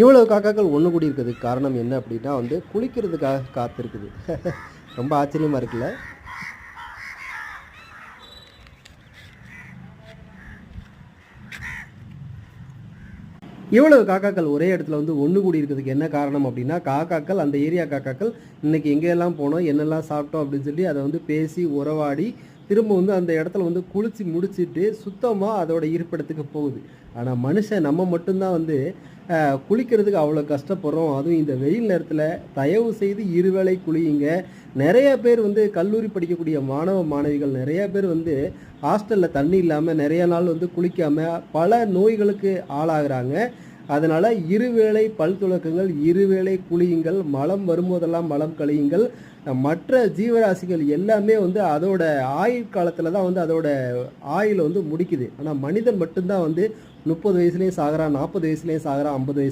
இவ்வளோ காக்காக்கள் ஒன்று கூடி இருக்கிறதுக்கு காரணம் என்ன அப்படின்னா வந்து குளிக்கிறதுக்காக காத்திருக்குது. ரொம்ப ஆச்சரியமாக இருக்குல்ல? இவ்வளவு காக்காக்கள் ஒரே இடத்துல வந்து ஒன்று கூடி இருக்கிறதுக்கு என்ன காரணம் அப்படின்னா காக்காக்கள் அந்த ஏரியா காக்காக்கள் இன்னைக்கு எங்கெல்லாம் போனோம் என்னெல்லாம் சாப்பிட்டோம் அப்படின்னு சொல்லி அதை வந்து பேசி உறவாடி திரும்ப வந்து அந்த இடத்துல வந்து குளிச்சு முடிச்சுட்டு சுத்தமாக அதோட இருப்பிடத்துக்கு போகுது. ஆனால் மனுஷன் நம்ம மட்டும்தான் வந்து குளிக்கிறதுக்கு அவ்வளோ கஷ்டப்படுறோம். அதுவும் இந்த வெயில் நேரத்தில் தயவு செய்து இருவேளை குளியுங்க. நிறைய பேர் வந்து கல்லூரி படிக்கக்கூடிய மாணவ மாணவிகள் நிறைய பேர் வந்து ஹாஸ்டலில் தண்ணி இல்லாமல் நிறைய நாள் வந்து குளிக்காமல் பல நோய்களுக்கு ஆளாகிறாங்க. அதனால் இருவேளை பல் துளக்கங்கள் இருவேளை குளியுங்கள் மலம் வரும்போதெல்லாம் மலம் கழியுங்கள். மற்ற ஜீவராசிகள் எல்லாமே வந்து அதோட ஆயுள் காலத்தில் தான் வந்து அதோட ஆயுளை வந்து முடிக்குது. ஆனால் மனிதன் மட்டும்தான் வந்து முப்பது வயசுலேயும் சாகிறான் நாற்பது வயசுலேயும் சாகிறான் ஐம்பது வயசு